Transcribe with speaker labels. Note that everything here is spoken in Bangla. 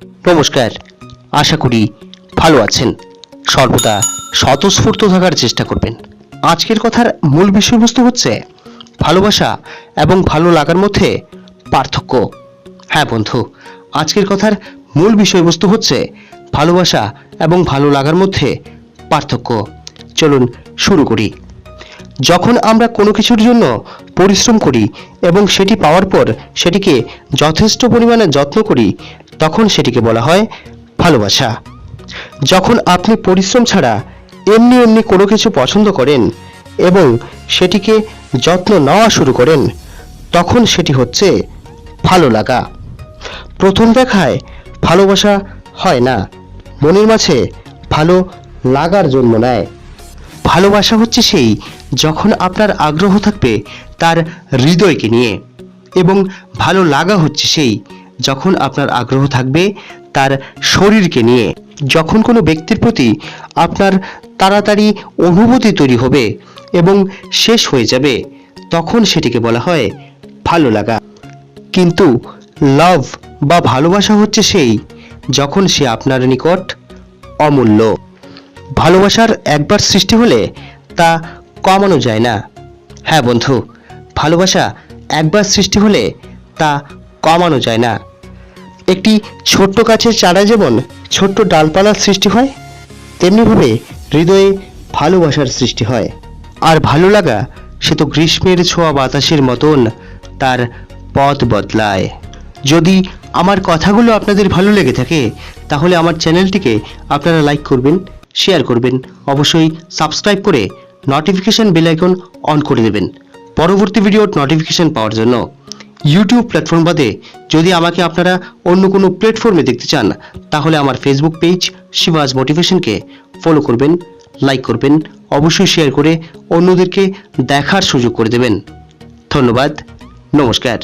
Speaker 1: নমস্কার, আশা করি ভালো আছেন। সর্বদা স্বতঃস্ফূর্ত থাকার চেষ্টা করবেন। আজকের কথার মূল বিষয়বস্তু হচ্ছে ভালোবাসা এবং ভালো লাগার মধ্যে পার্থক্য। হ্যাঁ বন্ধু, আজকের কথার মূল বিষয়বস্তু হচ্ছে ভালোবাসা এবং ভালো লাগার মধ্যে পার্থক্য। চলুন শুরু করি। যখন আমরা কোনো কিছুর জন্য পরিশ্রম করি এবং সেটি পাওয়ার পর সেটিকে যথেষ্ট পরিমাণে যত্ন করি তখন সেটিকে বলা হয় ভালোবাসা। যখন আপনি পরিশ্রম ছাড়া এমনি এমনি কোনো কিছু পছন্দ করেন এবং সেটিকে যত্ন নেওয়া শুরু করেন, তখন সেটি হচ্ছে ভালো লাগা। প্রথম দেখায় ভালোবাসা হয় না, মনের মাঝে ভালো লাগার জন্ম নেয়। ভালোবাসা হচ্ছে সেই যখন আপনার আগ্রহ থাকবে তার হৃদয়কে নিয়ে এবং ভালো লাগা হচ্ছে সেই যখন আপনার আগ্রহ থাকবে তার শরীরকে নিয়ে। যখন কোনো ব্যক্তির প্রতি আপনার তাড়াতাড়ি অনুভূতি তৈরি হবে এবং শেষ হয়ে যাবে, তখন সেটিকে বলা হয় ভালো লাগা। কিন্তু লাভ বা ভালোবাসা হচ্ছে সেই যখন সে আপনার নিকট অমূল্য। ভালোবাসার একবার সৃষ্টি হলে তা কমানো যায় না। হ্যাঁ বন্ধু, ভালোবাসা একবার সৃষ্টি হলে তা কমানো যায় না। একটি ছোট্ট গাছের চারা যেমন ছোট্ট ডালপালার সৃষ্টি হয়, তেমনিভাবে হৃদয়ে ভালোবাসার সৃষ্টি হয়। আর ভালো লাগা সে তো গ্রীষ্মের ছোঁয়া বাতাসের মতন তার পথ বদলায়। যদি আমার কথাগুলো আপনাদের ভালো লেগে থাকে, তাহলে আমার চ্যানেলটিকে আপনারা লাইক করবেন, শেয়ার করবেন, অবশ্যই সাবস্ক্রাইব করে নোটিফিকেশন বেল আইকন অন করে দেবেন। পরবর্তী ভিডিওর নোটিফিকেশন পাওয়ার জন্য। ইউটিউব প্ল্যাটফর্ম বাদে যদি আমাকে আপনারা অন্য কোনো প্ল্যাটফর্মে দেখতে চান, তাহলে আমার ফেসবুক পেজ শিবাজ মোটিভেশনকে ফলো করবেন লাইক করবেন, অবশ্যই শেয়ার করে অন্যদেরকে দেখার সুযোগ করে দেবেন। ধন্যবাদ, নমস্কার।